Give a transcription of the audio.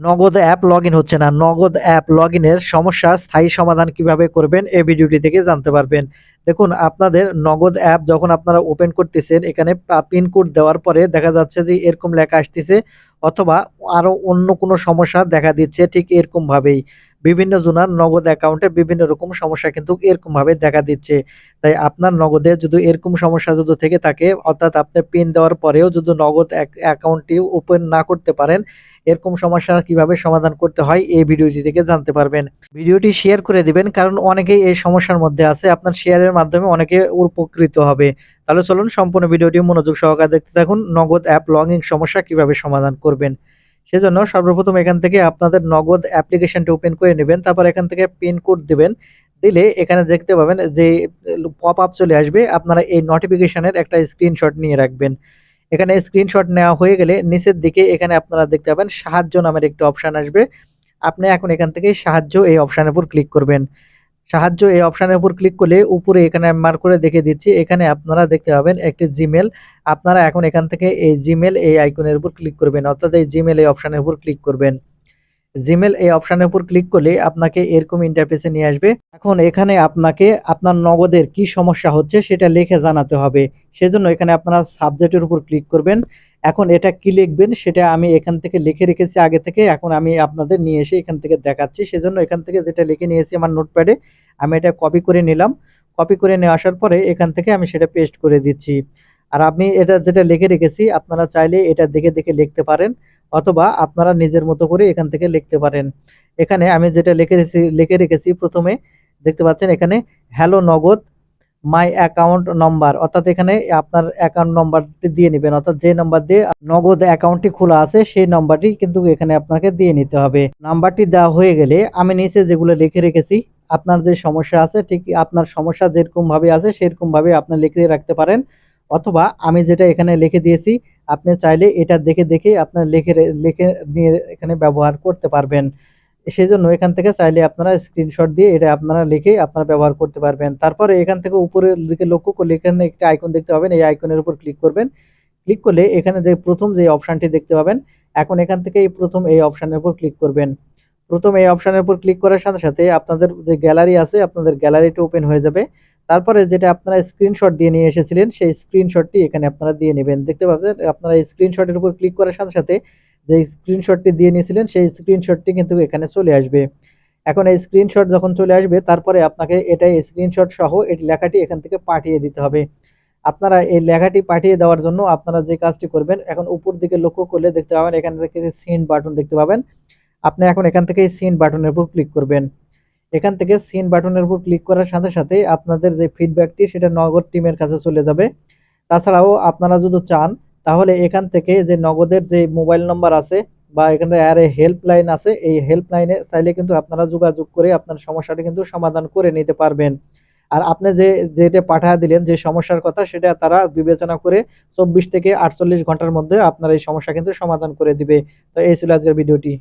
নগদ app log হচ্ছে না। নগদ অ্যাপ লগ ইনের সমস্যার স্থায়ী সমাধান কীভাবে করবেন এই ভিডিওটি থেকে জানতে পারবেন। দেখুন, আপনাদের নগদ অ্যাপ যখন আপনারা ওপেন করতেছেন, এখানে পিন কোড দেওয়ার পরে দেখা যাচ্ছে যে এরকম লেখা আসতেছে অথবা আরও অন্য কোনো সমস্যা দেখা দিচ্ছে ঠিক এরকম ভাবেই। বিভিন্ন জনার নগদ অ্যাকাউন্টে বিভিন্ন রকম সমস্যা কিন্তু এরকম ভাবে দেখা দিচ্ছে। তাই আপনার নগদে যদি এরকম সমস্যা যদি থেকে থাকে, অর্থাৎ আপনি পিন দেওয়ার পরেও যদি নগদ অ্যাকাউন্টটি ওপেন না করতে পারেন, এরকম সমস্যা কীভাবে সমাধান করতে হয় এই ভিডিওটি থেকে জানতে পারবেন। ভিডিওটি শেয়ার করে দিবেন, কারণ অনেকেই এই সমস্যার মধ্যে আছে। আপনার শেয়ারের মাধ্যমে অনেকে উপকৃত হবে। তাহলে চলুন সম্পূর্ণ ভিডিওটি মনোযোগ সহকারে দেখতে থাকুন। নগদ অ্যাপ লগিং সমস্যা কীভাবে সমাধান করবেন। সেজন্য সর্বপ্রথম এখান থেকে আপনাদের নগদ অ্যাপ্লিকেশনটি ওপেন করে নেবেন, তারপর এখান থেকে পিন কোড দিবেন, দিলে এখানে দেখতে পাবেন যে পপ আপ চলে আসবে, আপনারা এই নোটিফিকেশনের একটা স্ক্রিনশট নিয়ে রাখবেন। এখানে স্ক্রিনশট নেওয়া হয়ে গেলে নিচের দিকে এখানে আপনারা দেখতে পাবেন সাহায্য নামের একটি অপশান আসবে। আপনি এখন এখান থেকে সাহায্য এই অপশানের উপর ক্লিক করবেন। সাহায্য এই অপশানের উপর ক্লিক করলে উপরে এখানে মার্ক করে দেখে দিচ্ছি। এখানে আপনারা দেখতে পাবেন একটি জিমেল আপনারা এখন এখান থেকে এই জিমেল এই আইকনের উপর ক্লিক করবেন, অর্থাৎ এই জিমেল এই অপশানের উপর ক্লিক করবেন। জিমেল এই অপশানের উপর ক্লিক করলে আপনাকে এরকম ইন্টারফেসে নিয়ে আসবে। এখন এখানে আপনাকে আপনার নগদের কি সমস্যা হচ্ছে সেটা লিখে জানাতে হবে। সেজন্য এখানে আপনারা সাবজেক্টের উপর ক্লিক করবেন। এখন এটা কি লিখবেন সেটা আমি এখান থেকে লিখে রেখেছি আগে থেকে। এখন আমি আপনাদের নিয়ে এসে এখান থেকে দেখাচ্ছি। সেজন্য এখান থেকে যেটা লিখে নিয়েছি আমার নোটপ্যাডে আমি এটা কপি করে নিলাম। কপি করে নিয়ে আসার পরে এখান থেকে আমি সেটা পেস্ট করে দিচ্ছি। আর আমি এটা যেটা লিখে রেখেছি, আপনারা চাইলে এটা দেখে দেখে লিখতে পারেন। অথবা আপনারা নিজের মতো করে এখান থেকে লিখতে পারেন। এখানে আমি যেটা লিখে রেখেছি লিখে রেখেছি প্রথমে দেখতে পাচ্ছেন এখানে, হ্যালো নগদ, মাই অ্যাকাউন্ট নম্বর। অর্থাৎ এখানে আপনার অ্যাকাউন্ট নম্বরটি দিয়ে নেবেন। অর্থাৎ যে নাম্বার দিয়ে নগদ অ্যাকাউন্টটি খোলা আছে, সেই নাম্বারটি কিন্তু এখানে আপনাকে দিয়ে নিতে হবে। নাম্বারটি দেওয়া হয়ে গেলে আমি নিচে যেগুলো লিখে রেখেছি, আপনার যে সমস্যা আছে, ঠিক আপনার সমস্যা যেরকম ভাবে আছে সেরকম ভাবে আপনি লিখে রাখতে পারেন। অথবা আমি যেটা এখানে লিখে দিয়েছি, আপনি চাইলে এটা দেখে দেখে আপনার লিখে লিখে নিয়ে এখানে ব্যবহার করতে পারবেন। সেজন্য এখান থেকে চাইলে আপনারা স্ক্রিনশট দিয়ে এটা আপনারা লিখে আপনারা ব্যবহার করতে পারবেন। তারপরে এখান থেকে উপরের দিকে লক্ষ্য করলে এখানে একটা আইকন দেখতে পাবেন। এই আইকনের উপর ক্লিক করবেন। ক্লিক করলে এখানে যে প্রথম যে অপশানটি দেখতে পাবেন, এখন এখান থেকে এই প্রথম এই অপশানের উপর ক্লিক করবেন। প্রথম এই অপশানের উপর ক্লিক করার সাথে সাথে আপনাদের যে গ্যালারি আছে, আপনাদের গ্যালারিটা ওপেন হয়ে যাবে। তারপরে যেটা আপনারা স্ক্রিনশট দিয়ে নিয়ে এসেছিলেন, সেই স্ক্রিনশটটি এখানে আপনারা দিয়ে নেবেন। দেখতে পাচ্ছেন, আপনারা স্ক্রিনশটের উপর ক্লিক করার সাথে সাথে যে স্ক্রিনশটটি দিয়ে নিয়েছিলেন, সেই স্ক্রিনশটটি কিন্তু এখানে চলে আসবে। এখন এই স্ক্রিনশট যখন চলে আসবে, তারপরে আপনাকে এটাই স্ক্রিনশট সহ এই লেখাটি এখান থেকে পাঠিয়ে দিতে হবে। আপনারা এই লেখাটি পাঠিয়ে দেওয়ার জন্য আপনারা যে কাজটি করবেন, এখন উপর দিকে লক্ষ্য করলে দেখতে পাবেন, এখান থেকে সিন বাটন দেখতে পাবেন। আপনি এখন এখান থেকে সিন বাটনের উপর ক্লিক করবেন। এখান থেকে সিন বাটনের উপর ক্লিক করার সাথে সাথে আপনাদের যে ফিডব্যাকটি সেটা নগদ টিমের কাছে চলে যাবে। তাছাড়াও আপনারা যদি চান, তাহলে এখান থেকে যে নগদের যে মোবাইল নম্বর আছে বা এখানে আর হেল্পলাইন আছে, এই হেল্পলাইনে চাইলে কিন্তু আপনারা যোগাযোগ করে আপনার সমস্যাটা কিন্তু সমাধান করে নিতে পারবেন। আর আপনি যে, যেটা পাঠা দিলেন, যে সমস্যার কথা, সেটা তারা বিবেচনা করে চব্বিশ থেকে আটচল্লিশ ঘণ্টার মধ্যে আপনার এই সমস্যা কিন্তু সমাধান করে দিবে। তো এই ছিল আজকের ভিডিওটি